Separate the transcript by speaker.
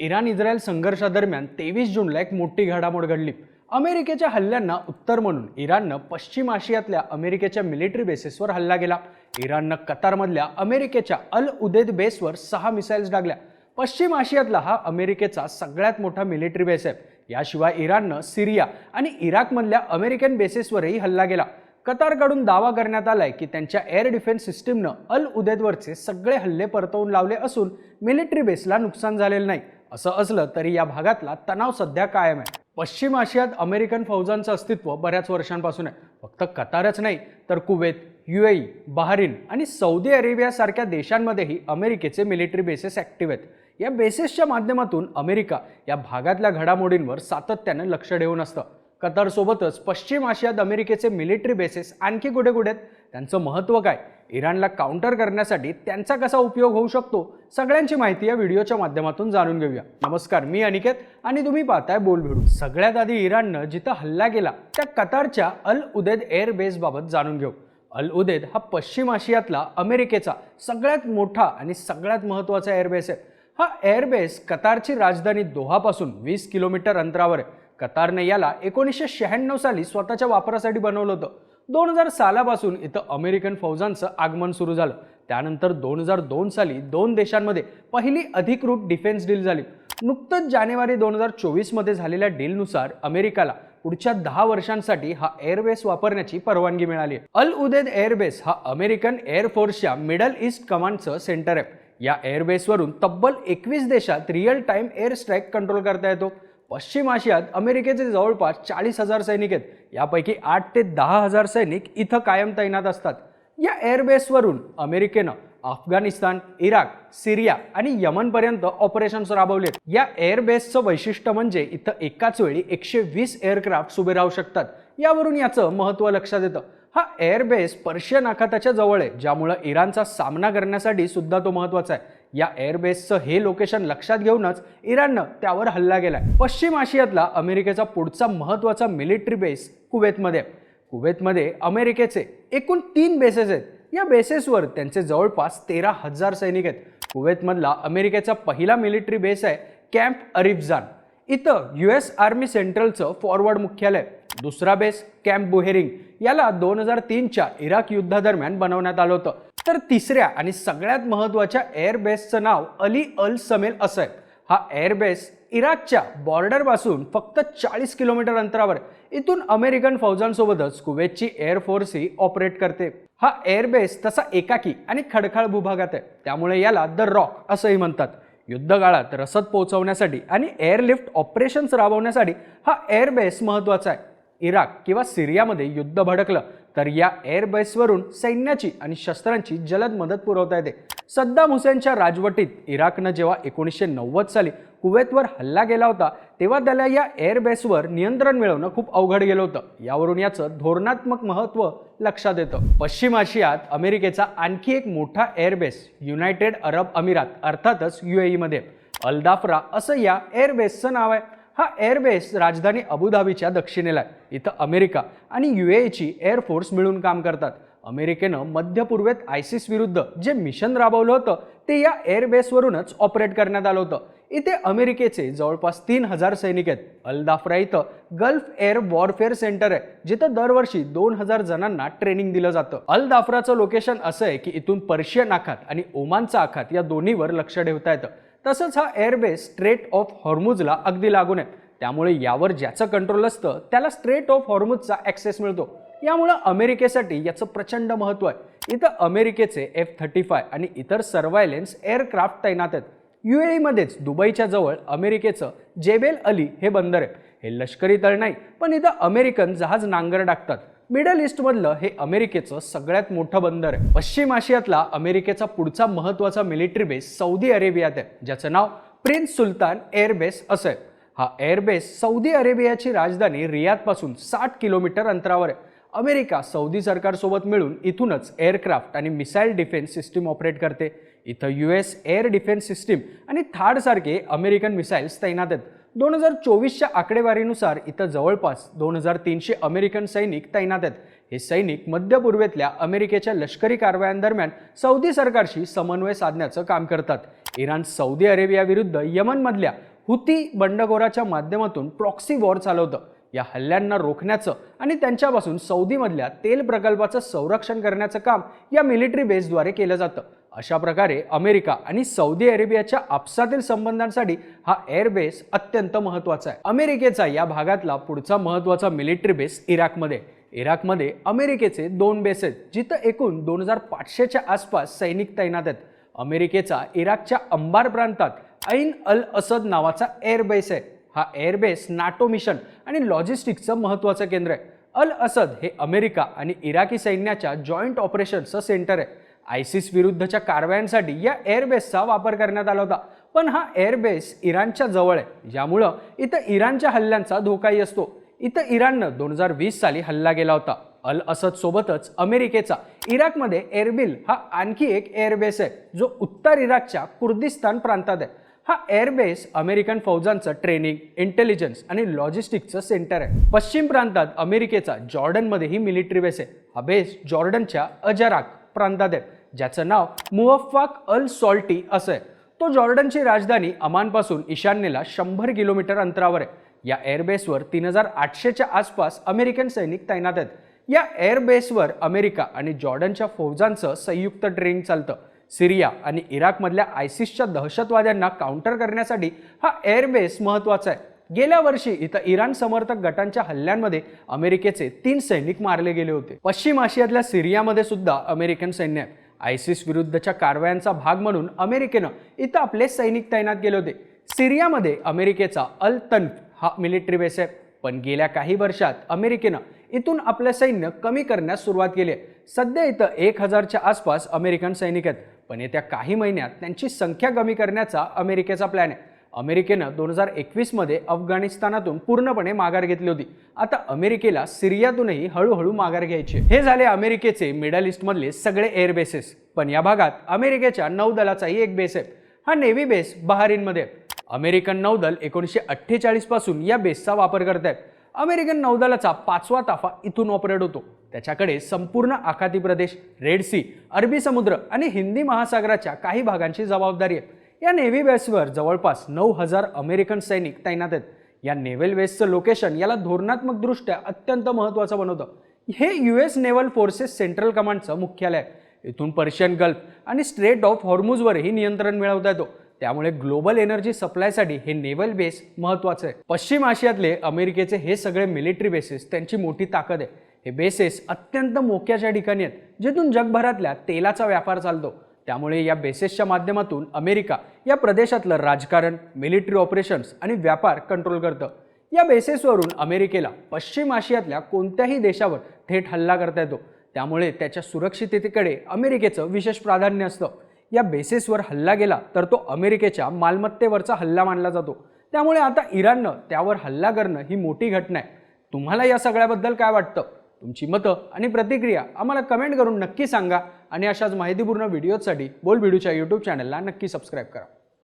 Speaker 1: Iran Israel संघर्षादरम्यान तेवीस जूनला एक मोठी घडामोड घडली. अमेरिकेच्या हल्ल्यांना उत्तर म्हणून इराणनं पश्चिम आशियातल्या अमेरिकेच्या मिलिटरी बेसेसवर हल्ला केला. इराणनं कतारमधल्या अमेरिकेच्या अल उदेद बेसवर सहा मिसाईल्स डागल्या. पश्चिम आशियातला हा अमेरिकेचा सगळ्यात मोठा मिलिटरी बेस आहे. याशिवाय इराणनं सिरिया आणि इराकमधल्या अमेरिकन बेसेसवरही हल्ला केला. कतारकडून दावा करण्यात आलाय की त्यांच्या एअर डिफेन्स सिस्टीमनं अल उदेदवरचे सगळे हल्ले परतवून लावले असून मिलिटरी बेसला नुकसान झालेलं नाही. असं असलं तरी या भागातला तणाव सध्या कायम आहे. पश्चिम आशियात अमेरिकन फौजांचं अस्तित्व बऱ्याच वर्षांपासून आहे. फक्त कतारच नाही तर कुवेत युएई बहारीन आणि सौदी अरेबियासारख्या देशांमध्येही अमेरिकेचे मिलिटरी बेसेस ॲक्टिव्ह आहेत. या बेसेसच्या माध्यमातून अमेरिका या भागातल्या घडामोडींवर सातत्यानं लक्ष ठेवून असतं. कतारसोबतच पश्चिम आशियात अमेरिकेचे मिलिटरी बेसेस आणखी कुठे कुठे आहेत? त्यांचं महत्त्व काय? इराणला काउंटर करण्यासाठी त्यांचा कसा उपयोग होऊ शकतो सगळ्यांची माहिती या व्हिडिओच्या माध्यमातून जाणून घेऊया. नमस्कार मी अनिकेत आणि तुम्ही पाहताय बोल भिडू. सगळ्यात आधी इराणनं जिथं हल्ला केला त्या कतारच्या अल उदेद एअरबेसबाबत जाणून घेऊ. अल उदेद हा पश्चिम आशियातला अमेरिकेचा सगळ्यात मोठा आणि सगळ्यात महत्त्वाचा एअरबेस आहे. हा एअरबेस कतारची राजधानी दोहापासून वीस किलोमीटर अंतरावर आहे. कतारने याला एकोणीसशे शहाण्णव साली स्वतःच्या वापरासाठी बनवलं होतं. दोन हजार सालापासून इथं अमेरिकन फौजांचं आगमन सुरू झालं. त्यानंतर दोन हजार दोन साली दोन देशांमध्ये पहिली अधिकृत डिफेन्स डील झाली. नुकतंच जानेवारी दोन हजार चोवीसमध्ये झालेल्या डीलनुसार अमेरिकाला पुढच्या दहा वर्षांसाठी हा एअरबेस वापरण्याची परवानगी मिळाली. अल उदेद एअरबेस हा अमेरिकन एअरफोर्सच्या मिडल ईस्ट कमांडचं सेंटर आहे. या एअरबेसवरून तब्बल एकवीस देशात real time air strike control करता येतो. पश्चिम आशियात अमेरिकेचे जवळपास चाळीस हजार सैनिक आहेत. यापैकी आठ ते दहा हजार सैनिक इथं कायम तैनात असतात. या एअरबेसवरून अमेरिकेनं अफगाणिस्तान इराक सिरिया आणि यमनपर्यंत ऑपरेशन्स राबवले या एअरबेसचं वैशिष्ट्य म्हणजे इथं एकाच वेळी एकशे वीस एअरक्राफ्ट उभे राहू शकतात. यावरून याचं महत्त्व लक्षात येतं. हा एअरबेस पर्शियन आखाताच्या जवळ आहे ज्यामुळं इराणचा सामना करण्यासाठी सुद्धा तो महत्त्वाचा आहे. या एअरबेसचं हे लोकेशन लक्षात घेऊनच इराणनं त्यावर हल्ला केलाय. पश्चिम आशियातला अमेरिकेचा पुढचा महत्त्वाचा मिलिटरी बेस कुवेतमध्ये. कुवेतमध्ये अमेरिकेचे एकूण तीन बेसेस आहेत. या बेसेसवर त्यांचे जवळपास तेरा हजार सैनिक आहेत. कुवेतमधला अमेरिकेचा पहिला मिलिटरी बेस आहे कॅम्प अरिफजान. इथं यू एस आर्मी सेंट्रलचं फॉरवर्ड मुख्यालय. दुसरा बेस कॅम्प बुहेरिंग. याला दोन हजार तीनच्या इराक युद्धादरम्यान बनवण्यात आलं होतं. तर तिसऱ्या आणि सगळ्यात महत्त्वाच्या एअरबेसचं नाव अली अल समेल असं आहे. हा एअरबेस इराकच्या बॉर्डरपासून फक्त चाळीस किलोमीटर अंतरावर इथून अमेरिकन फौजांसोबतच कुवेतची एअरफोर्स ही ऑपरेट करते. हा एअरबेस तसा एकाकी आणि खडखाळ भूभागात आहे. त्यामुळे याला द रॉक असंही म्हणतात. युद्धकाळात रसद पोहोचवण्यासाठी आणि एअरलिफ्ट ऑपरेशन्स राबवण्यासाठी हा एअरबेस महत्त्वाचा आहे. इराक किंवा सिरियामध्ये युद्ध भडकलं तर या एअरबेसवरून सैन्याची आणि शस्त्रांची जलद मदत पुरवता येते. सद्दाम हुसेनच्या राजवटीत इराकनं जेव्हा एकोणीसशे नव्वद साली कुवेतवर हल्ला गेला होता तेव्हा त्याला या एअरबेसवर नियंत्रण मिळवणं खूप अवघड गेलं होतं. यावरून याचं धोरणात्मक महत्त्व लक्षात येतं. पश्चिम आशियात अमेरिकेचा आणखी एक मोठा एअरबेस युनायटेड अरब अमिरात अर्थातच यू युएईमध्ये अल्दाफ्रा असं या एअरबेसचं नाव आहे. हा एअरबेस राजधानी अबुधाबीच्या दक्षिणेला आहे इथं अमेरिका आणि यू एची एअरफोर्स मिळून काम करतात. अमेरिकेनं मध्य पूर्वेत आयसिस विरुद्ध जे मिशन राबवलं होतं ते या एअरबेसवरूनच ऑपरेट करण्यात आलं होतं. इथे अमेरिकेचे जवळपास तीन हजार सैनिक आहेत. अल्दाफ्रा इथं गल्फ एअर वॉरफेअर सेंटर आहे जिथं दरवर्षी दोन हजार जणांना ट्रेनिंग दिलं जातं. अलदाफ्राचं लोकेशन असं आहे की इथून पर्शियन आखात आणि ओमानचा आखात या दोन्हीवर लक्ष ठेवता येतं. तसंच हा एअरबेस स्ट्रेट ऑफ हॉर्मुजला अगदी लागून आहे. त्यामुळे यावर ज्याचं कंट्रोल असतं त्याला स्ट्रेट ऑफ हॉर्मुजचा ॲक्सेस मिळतो. यामुळं अमेरिकेसाठी याचं प्रचंड महत्त्व आहे. इथं अमेरिकेचे एफ थर्टी फाय आणि इतर सर्वायलेन्स एअरक्राफ्ट तैनात आहेत. यू एमध्येच दुबईच्या जवळ अमेरिकेचं जेबेल अली हे बंदर आहे हे लष्करी तळ नाही पण इथं अमेरिकन जहाज नांगर टाकतात मिडल ईस्टमधलं हे अमेरिकेचं सगळ्यात मोठं बंदर आहे. पश्चिम आशियातला अमेरिकेचा पुढचा महत्त्वाचा मिलिटरी बेस सौदी अरेबियात आहे ज्याचं नाव प्रिन्स सुलतान एअरबेस असं आहे. हा एअरबेस सौदी अरेबियाची राजधानी रियादपासून साठ किलोमीटर अंतरावर आहे. अमेरिका सौदी सरकारसोबत मिळून इथूनच एअरक्राफ्ट आणि मिसाईल डिफेन्स सिस्टीम ऑपरेट करते. इथं U S air defence system आणि थाडसारखे अमेरिकन मिसाईल्स तैनात आहेत. दोन हजार चोवीसच्या आकडेवारीनुसार इथं जवळपास दोन हजार तीनशे अमेरिकन सैनिक तैनात आहेत. हे सैनिक मध्य पूर्वेतल्या अमेरिकेच्या लष्करी कारवायांदरम्यान सौदी सरकारशी समन्वय साधण्याचं काम करतात. इराण सौदी अरेबियाविरुद्ध यमनमधल्या हुती बंडखोराच्या माध्यमातून प्रॉक्सी वॉर चालवतं. या हल्ल्यांना रोखण्याचं आणि त्यांच्यापासून सौदीमधल्या तेल प्रकल्पाचं संरक्षण करण्याचं काम या मिलिटरी बेसद्वारे केलं जातं. अशा प्रकारे अमेरिका आणि सौदी अरेबियाच्या आपसातील संबंधांसाठी हा एअरबेस अत्यंत महत्त्वाचा आहे. अमेरिकेचा या भागातला पुढचा महत्त्वाचा मिलिटरी बेस इराकमध्ये. इराकमध्ये अमेरिकेचे दोन बेस आहेत जिथं एकूण दोन हजार पाचशेच्या आसपास सैनिक तैनात आहेत. अमेरिकेचा इराकच्या अंबार प्रांतात ऐन अल असद नावाचा एअरबेस आहे. हा एअरबेस नाटो मिशन आणि लॉजिस्टिकचं महत्त्वाचं केंद्र आहे. अल असद हे अमेरिका आणि इराकी सैन्याच्या जॉईंट ऑपरेशनचं सेंटर आहे. आयसिस विरुद्धच्या कारवायांसाठी या एअरबेसचा वापर करण्यात आला होता. पण हा एअरबेस इराणच्या जवळ आहे. ज्यामुळं इथं इराणच्या हल्ल्यांचा धोकाही असतो. इथं इराणनं दोन हजार वीस साली हल्ला केला होता. अल असद सोबतच अमेरिकेचा. इराकमध्ये एअरबिल हा आणखी एक एअरबेस आहे जो उत्तर इराकच्या कुर्दिस्तान प्रांतात आहे. हा एअरबेस अमेरिकन फौजांचं ट्रेनिंग इंटेलिजन्स आणि लॉजिस्टिकचं सेंटर आहे. पश्चिम प्रांतात अमेरिकेचा जॉर्डनमध्ये ही मिलिटरी बेस आहे. हा बेस जॉर्डनच्या अजराक प्रांतात आहे. ज्याचं नाव मुवफ्फाक अल सॉल्टी असं आहे. तो जॉर्डनची राजधानी अमानपासून ईशान्येला शंभर किलोमीटर अंतरावर आहे. या एअरबेसवर तीन हजार आठशेच्या आसपास अमेरिकन सैनिक तैनात आहेत. या एअरबेसवर अमेरिका आणि जॉर्डनच्या फौजांचं संयुक्त ट्रेनिंग चालतं. सिरिया आणि इराकमधल्या आयसिसच्या दहशतवाद्यांना काउंटर करण्यासाठी हा एअरबेस महत्त्वाचा आहे. गेल्या वर्षी इथं इराण समर्थक गटांच्या हल्ल्यांमध्ये अमेरिकेचे तीन सैनिक मारले गेले होते. पश्चिम आशियातल्या सिरियामध्ये सुद्धा अमेरिकन सैन्य आहे. आयसिस विरुद्धच्या कारवायांचा भाग म्हणून अमेरिकेनं इथं आपले सैनिक तैनात केले होते. सिरियामध्ये अमेरिकेचा अल तन्फ हा मिलिटरी बेस आहे. पण गेल्या काही वर्षात अमेरिकेनं इथून आपलं सैन्य कमी करण्यास सुरुवात केली आहे. सध्या इथं एक हजारच्या आसपास अमेरिकन सैनिक आहेत. पण येत्या काही महिन्यात त्यांची संख्या कमी करण्याचा अमेरिकेचा प्लॅन आहे. अमेरिकेनं दोन हजार एकवीसमध्ये अफगाणिस्तानातून पूर्णपणे माघार घेतली होती. आता अमेरिकेला सिरियातूनही हळूहळू माघार घ्यायची हे झाले अमेरिकेचे मिडल ईस्टमधले सगळे एअर बेसेस पण या भागात अमेरिकेच्या नौदलाचाही एक बेस आहे. हा नेव्ही बेस बहारीनमध्ये अमेरिकन नौदल एकोणीसशे अठ्ठेचाळीसपासून या बेसचा वापर करत आहेत अमेरिकन नौदलाचा पाचवा ताफा इथून ऑपरेट होतो. त्याच्याकडे संपूर्ण आखाती प्रदेश रेड सी अरबी समुद्र आणि हिंदी महासागराच्या काही भागांची जबाबदारी आहे. या नेव्ही बेसवर जवळपास नऊ हजार अमेरिकन सैनिक तैनात आहेत. या नेव्हल बेसचं लोकेशन याला धोरणात्मकदृष्ट्या अत्यंत महत्त्वाचं बनवतं. हे U S naval forces central कमांडचं मुख्यालय आहे. इथून पर्शियन गल्फ आणि स्ट्रेट ऑफ हॉर्मुजवरही नियंत्रण मिळवता येतो. त्यामुळे ग्लोबल एनर्जी सप्लायसाठी हे नेव्हल बेस महत्त्वाचं आहे. पश्चिम आशियातले अमेरिकेचे हे सगळे मिलिटरी बेसेस त्यांची मोठी ताकद आहे. हे बेसेस अत्यंत मोक्याच्या ठिकाणी आहेत जिथून जगभरातल्या तेलाचा व्यापार चालतो. त्यामुळे या बेसेसच्या माध्यमातून अमेरिका या प्रदेशातलं राजकारण मिलिटरी ऑपरेशन्स आणि व्यापार कंट्रोल करतं. या बेसेसवरून अमेरिकेला पश्चिम आशियातल्या कोणत्याही देशावर थेट हल्ला करता येतो. त्यामुळे त्याच्या सुरक्षिततेकडे अमेरिकेचं विशेष प्राधान्य असतं. या बेसिसवर हल्ला गेला तर तो अमेरिकेच्या मालमत्तेवरचा हल्ला मानला जातो. त्यामुळे आता इराणनं त्यावर हल्ला करणं ही मोठी घटना आहे. तुम्हाला या सगळ्याबद्दल काय वाटतं? तुमची मतं आणि प्रतिक्रिया आम्हाला कमेंट करून नक्की सांगा. आणि अशाच माहितीपूर्ण व्हिडिओजसाठी बोल व्हिडिओच्या यूट्यूब चॅनलला नक्की सबस्क्राईब करा.